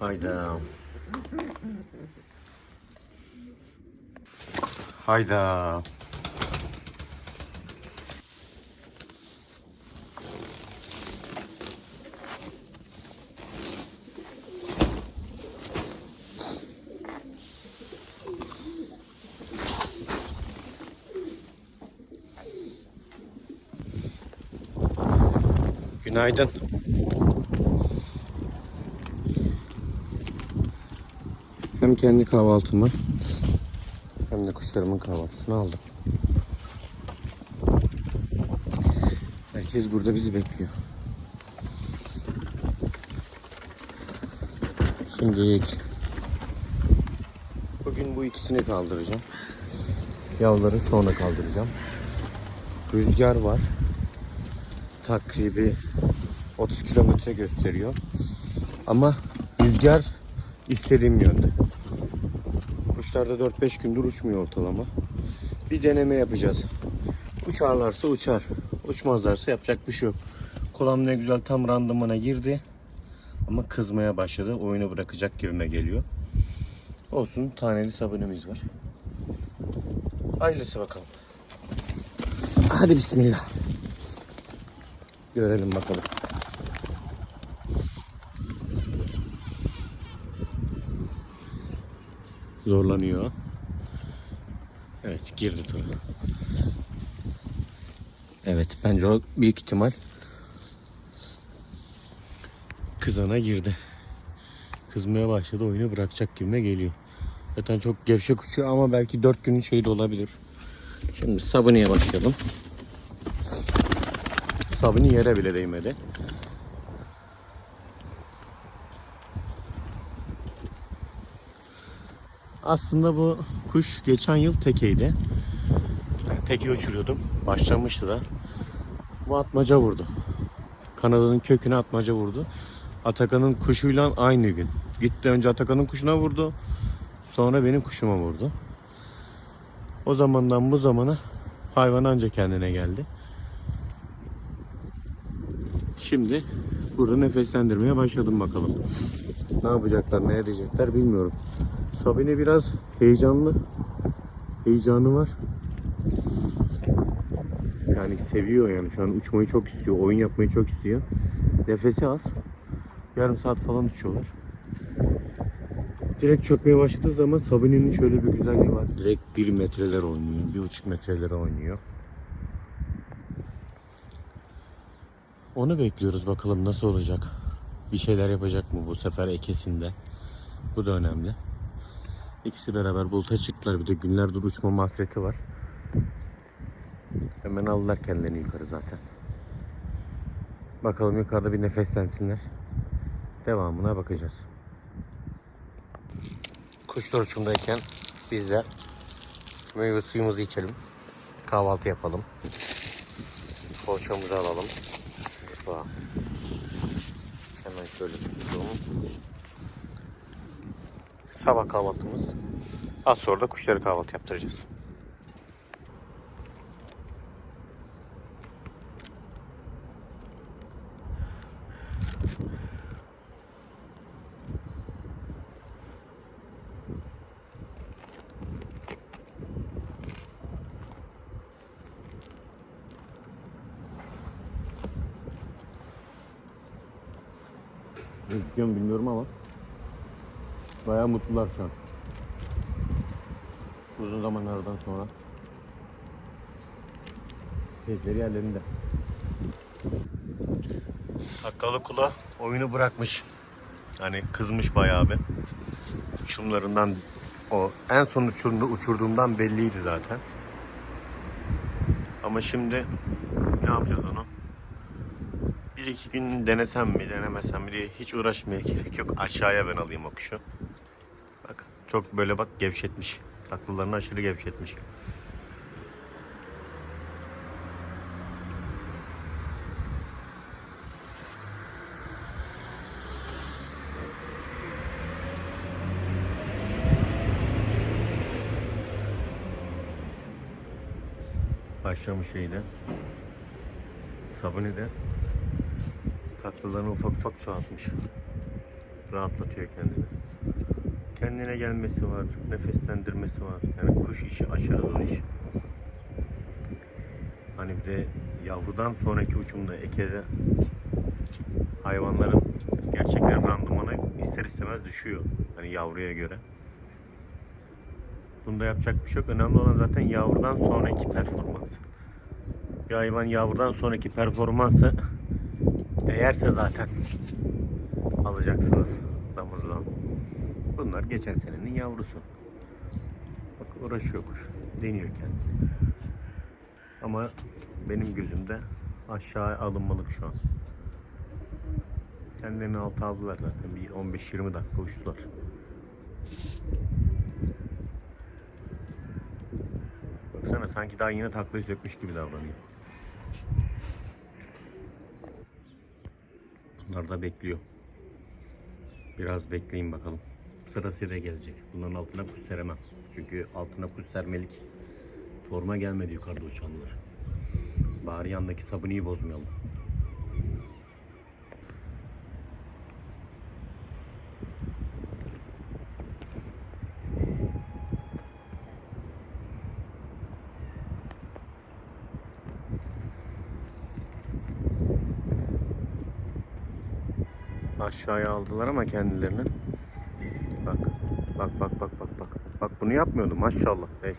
Hayda. Hayda. Günaydın. Hem kendi kahvaltımı hem de kuşlarımın kahvaltısını aldım. Herkes burada bizi bekliyor. Şimdilik bugün bu ikisini kaldıracağım. Yavruları sonra kaldıracağım. Rüzgar var. Takribi 30 kilometre gösteriyor. Ama rüzgar istediğim yönde. Kuşlar da 4-5 gündür uçmuyor ortalama. Bir deneme yapacağız. Uçarlarsa uçar. Uçmazlarsa yapacak bir şey yok. Kolam ne güzel tam randımana girdi. Ama kızmaya başladı. Oyunu bırakacak gibime geliyor. Olsun taneli sabunumuz var. Hayırlısı bakalım. Hadi bismillah. Görelim bakalım. Zorlanıyor. Evet girdi tura. Evet bence o büyük ihtimal kızana girdi. Kızmaya başladı oyunu bırakacak gibime geliyor. Zaten çok gevşek uçuyor ama belki 4 günün şeyi de olabilir. Şimdi sabuniye başlayalım. Sabuni yere bile değmedi. Aslında bu kuş geçen yıl tekeydi. Yani teke uçuruyordum. Başlamıştı da. Bu atmaca vurdu. Kanadının köküne atmaca vurdu. Atakan'ın kuşuyla aynı gün. Gitti önce Atakan'ın kuşuna vurdu. Sonra benim kuşuma vurdu. O zamandan bu zamana hayvan anca kendine geldi. Şimdi burada nefeslendirmeye başladım bakalım. Ne yapacaklar, ne edecekler bilmiyorum. Sabine biraz heyecanlı. Heyecanı var. Yani seviyor yani şu an uçmayı çok istiyor, oyun yapmayı çok istiyor. Nefesi az. Yarım saat falan uçuyorlar. Direkt çökmeye başladığı zaman Sabine'nin şöyle bir güzelliği var. Direkt 1 metreler oynuyor, 1,5 metrelere oynuyor. Onu bekliyoruz bakalım nasıl olacak. Bir şeyler yapacak mı bu sefer ekesinde. Bu da önemli. İkisi beraber buluta çıktılar. Bir de günlerdir uçma mahseti var. Hemen aldılar kendilerini yukarı zaten. Bakalım yukarıda bir nefeslensinler. Devamına bakacağız. Kuşlar uçumdayken biz de meyve suyumuzu içelim. Kahvaltı yapalım. Poğaçamızı alalım. Hoppa. Şöyle tutalım. Sabah kahvaltımız. Az sonra da kuşları kahvaltı yaptıracağız. Gözüküyor mu bilmiyorum ama bayağı mutlular şu an. Uzun zamanlardan sonra keyifleri yerlerinde. Hakkalı kula oyunu bırakmış. Hani kızmış bayağı bir. Uçumlarından o en son uçurduğumda uçurduğumdan belliydi zaten. Ama şimdi ne yapacağız onu? Bir iki gün denesem mi denemesem mi diye hiç uğraşmaya gerek yok. Aşağıya ben alayım o kuşu. Bak çok böyle bak gevşetmiş. Taklılarını aşırı gevşetmiş. Başlamış şeyde. Sabuni de tatlılarını ufak ufak çoğaltmış. rahatlatıyor kendini. Kendine gelmesi var, nefeslendirmesi var. Yani kuş işi aşırı zor iş. Hani bir de yavrudan sonraki uçumda ekede hayvanların gerçekten randımanı ister istemez düşüyor. Hani yavruya göre. Bunda yapacak bir şey yok. Önemli olan zaten yavrudan sonraki performansı. Bir hayvan yavrudan sonraki performansı değerse zaten alacaksınız damızdan. Bunlar geçen senenin yavrusu. Bak uğraşıyor kuş. Deniyor kendini. Ama benim gözümde aşağı alınmalık şu an. Kendilerini alta aldılar zaten. Bir 15-20 dakika uçtular. Baksana sanki daha yeni taklayı sökmüş gibi davranıyor. Bunlar bekliyor. Biraz bekleyin bakalım. Sırasıyla gelecek. Bunların altına kuş seremem. Çünkü altına kuş sermelik forma gelmedi yukarıda uçanlar. Bari yandaki sabuniyi bozmayalım. Aşağıya aldılar ama kendilerini. Bak. Bak bak bak bak bak. Bak bunu yapmıyordum maşallah. Eş.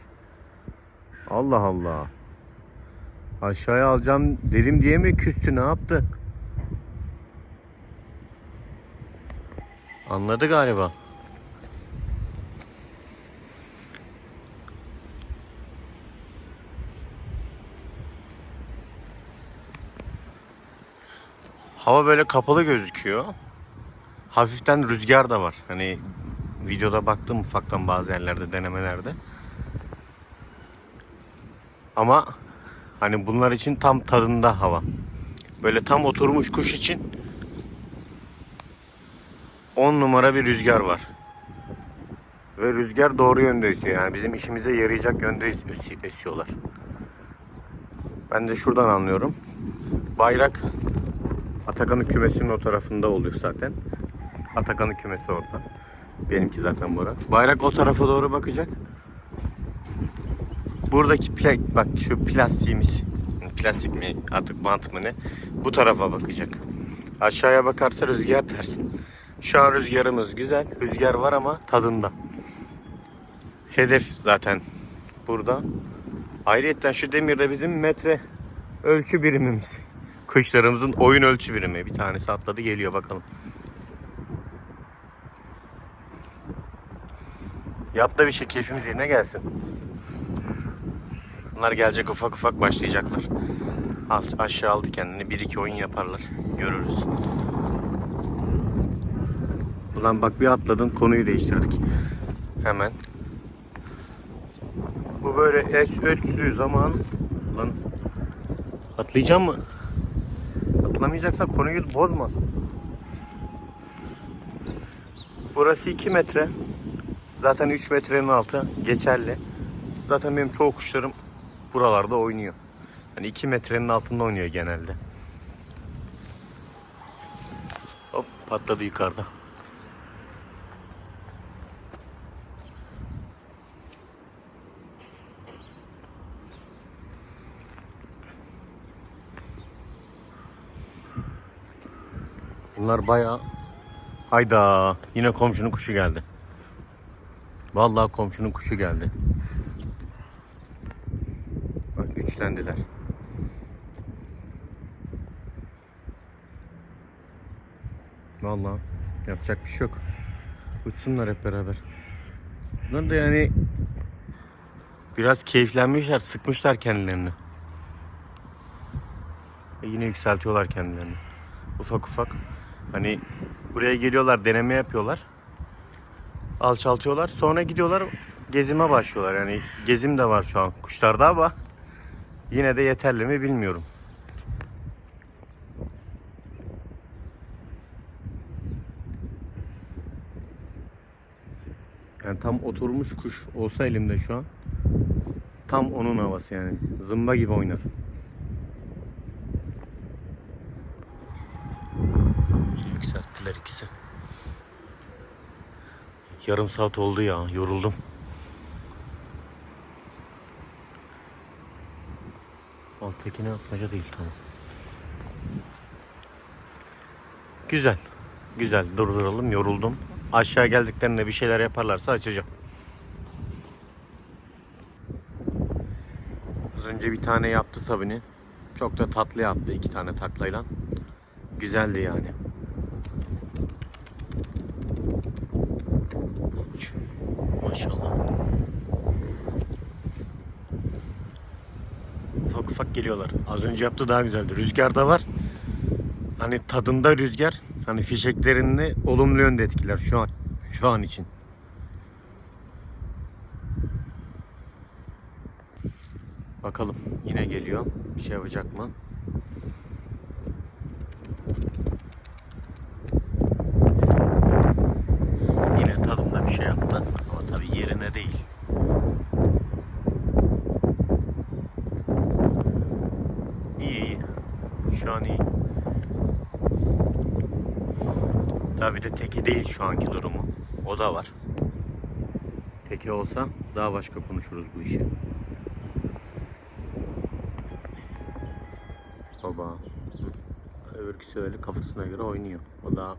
Allah Allah. Aşağıya alacağım dedim diye mi küstü ne yaptı? Anladı galiba. Hava böyle kapalı gözüküyor. Hafiften rüzgar da var. Hani videoda baktım ufaktan bazı yerlerde denemelerde. Ama hani bunlar için tam tadında hava. Böyle tam oturmuş kuş için 10 numara bir rüzgar var. Ve rüzgar doğru yönde esiyor. Yani bizim işimize yarayacak yönde es- esiyorlar. Ben de şuradan anlıyorum. Bayrak Atakan'ın kümesinin o tarafında oluyor zaten. Atakan'ın kümesi orada. Benimki zaten bura. Bayrak o tarafa doğru bakacak. Buradaki pla bak şu plastiğimiz plastik mi artık bant mı ne bu tarafa bakacak. Aşağıya bakarsa rüzgar ters. Şu an rüzgarımız güzel. Rüzgar var ama tadında. Hedef zaten burada. Ayrıyeten şu demirde bizim metre ölçü birimimiz. Kuşlarımızın oyun ölçü birimi. Bir tanesi atladı geliyor bakalım. Yap da bir şey keyfimiz yerine gelsin. Bunlar gelecek ufak ufak başlayacaklar. Aşağı aldı kendini. Bir iki oyun yaparlar. Görürüz. Ulan bak bir atladın konuyu değiştirdik. Hemen. Bu böyle eş ölçtüğü zaman lan atlayacağım mı? Atlamayacaksan konuyu bozma. Burası 2 metre. Zaten 3 metrenin altı geçerli. Zaten benim çoğu kuşlarım buralarda oynuyor. Hani 2 metrenin altında oynuyor genelde. Hop patladı yukarıda. Bunlar bayağı Hayda yine komşunun kuşu geldi. Vallahi komşunun kuşu geldi. Bak üçlendiler. Vallahi yapacak bir şey yok. Uçsunlar hep beraber. Bunlar da yani biraz keyiflenmişler, sıkmışlar kendilerini. E yine yükseltiyorlar kendilerini. Ufak ufak. Hani buraya geliyorlar, deneme yapıyorlar. Alçaltıyorlar. Sonra gidiyorlar gezime başlıyorlar. Yani gezim de var şu an kuşlarda ama yine de yeterli mi bilmiyorum. Yani tam oturmuş kuş olsa elimde şu an tam onun havası yani. Zımba gibi oynar. Yükselttiler ikisi. Yarım saat oldu ya. Yoruldum. Alttakine atmaca değil tamam. Güzel. Güzel. Durduralım. Yoruldum. Aşağı geldiklerinde bir şeyler yaparlarsa açacağım. Az önce bir tane yaptı Sabine. Çok da tatlı yaptı iki tane taklayla. Güzeldi yani. Maşallah. Ufak geliyorlar. Az önce yaptı daha güzeldi. Rüzgar da var. Hani tadında rüzgar. Hani fişeklerini olumlu yönde etkiler şu an. Şu an için. Bakalım yine geliyor. Bir şey yapacak mı? Yine tadımda bir şey yaptı. Ama tabii yerine değil. İyi iyi. İyi. Tabii de teki değil şu anki durumu. O da var. Teki olsa daha başka konuşuruz bu işi. Baba. Öbürküsü öyle kafasına göre oynuyor. O da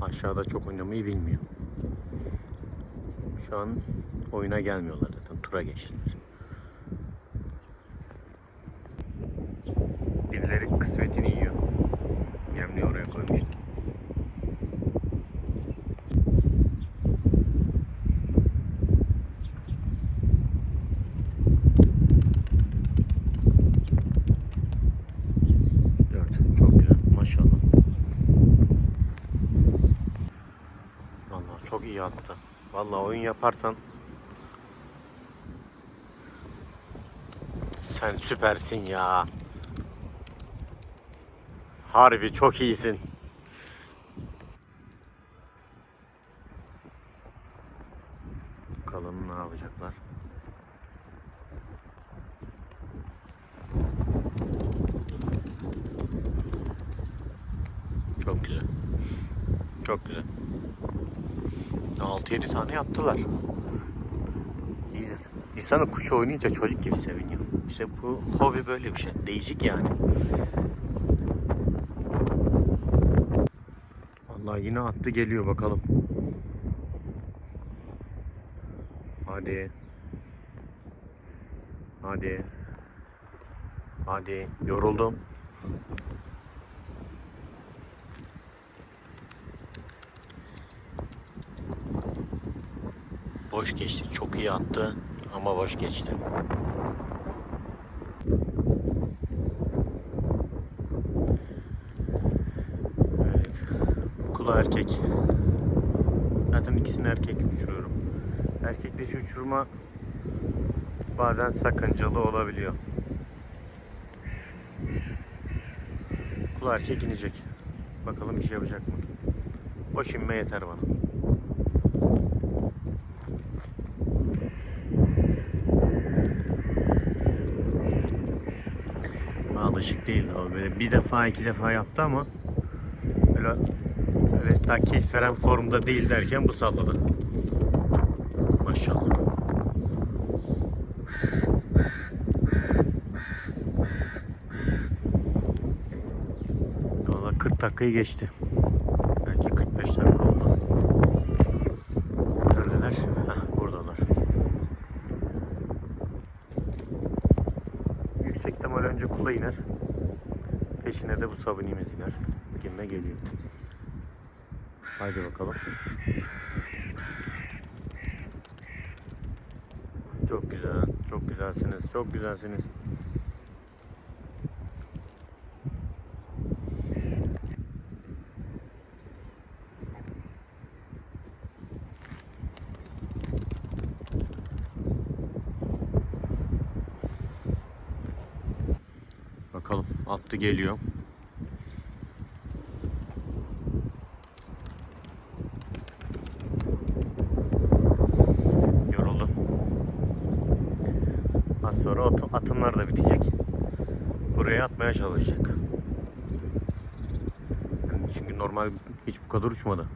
aşağıda çok oynamayı bilmiyor. Şu an oyuna gelmiyorlar zaten. Tura geçtiler. Birileri kısmetini yiyor. Yemliği oraya koymuştu. Dört. Çok güzel. Maşallah. Vallahi çok iyi attı. Vallahi oyun yaparsan sen süpersin ya. Harbi çok iyisin. Bakalım ne yapacaklar. Çok güzel. Çok güzel. 6-7 tane yaptılar. İyi. İnsanın kuşu oynayınca çocuk gibi seviniyor. İşte bu hobi böyle bir şey. Değişik yani. Vallahi yine attı geliyor bakalım. Hadi. Hadi. Hadi. Yoruldum. Boş geçti. Çok iyi attı ama boş geçti. Evet. Kula erkek. Zaten ikisini erkek uçuruyorum. Erkek dişi uçurma bazen sakıncalı olabiliyor. Kula erkek inecek. Bakalım bir şey yapacak mı? Boş inme yeter bana. Alışık değil o böyle bir defa iki defa yaptı ama böyle öyle daha keyif veren formda değil derken bu salladı. Maşallah. Valla 40 dakikayı geçti. Belki 45 dakika oldu. Neredeler? Heh, buradalar. Yüksek ihtimal önce kula iner. Peşine de bu sabunimiz iner. Gime geliyor. Haydi bakalım. Çok güzel. Çok güzelsiniz. Çok güzelsiniz. Bakalım attı geliyor. atım, atımlar da bitecek. Buraya atmaya çalışacak. Yani çünkü normal hiç bu kadar uçmadı.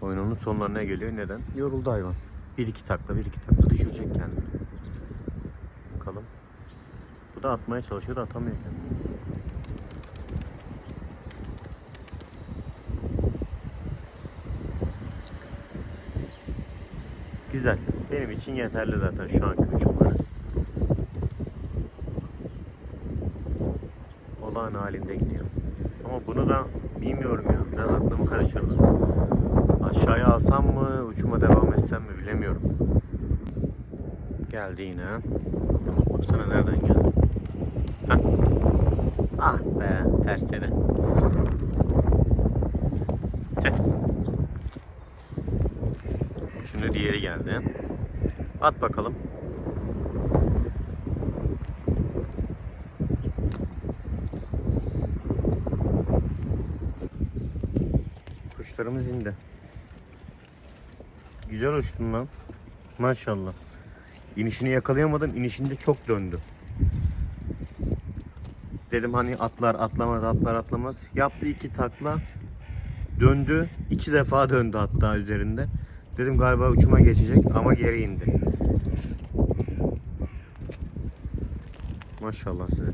Oyunun sonlarına geliyor. Neden? Yoruldu hayvan. Bir iki takla, bir iki takla düşürecek kendini. Bakalım. Bu da atmaya çalışıyor da atamıyor kendini. Güzel. Benim için yeterli zaten şu anki uçumları. Olağan halinde gidiyor. Ama bunu da bilmiyorum ya. Biraz aklımı karıştırdı. Aşağıya alsam mı, uçuma devam etsem mi bilemiyorum. Geldi yine. Ama baksana nereden geldi. Heh. Ah be, ters yere. Diğeri geldi. At bakalım. Kuşlarımız indi. Güzel uçtun lan. Maşallah. İnişini yakalayamadım. İnişinde çok döndü. Dedim hani atlar atlamaz atlar atlamaz. Yaptı iki takla. Döndü. iki defa döndü hatta üzerinde. Dedim galiba uçuma geçecek ama geri indi. Maşallah size.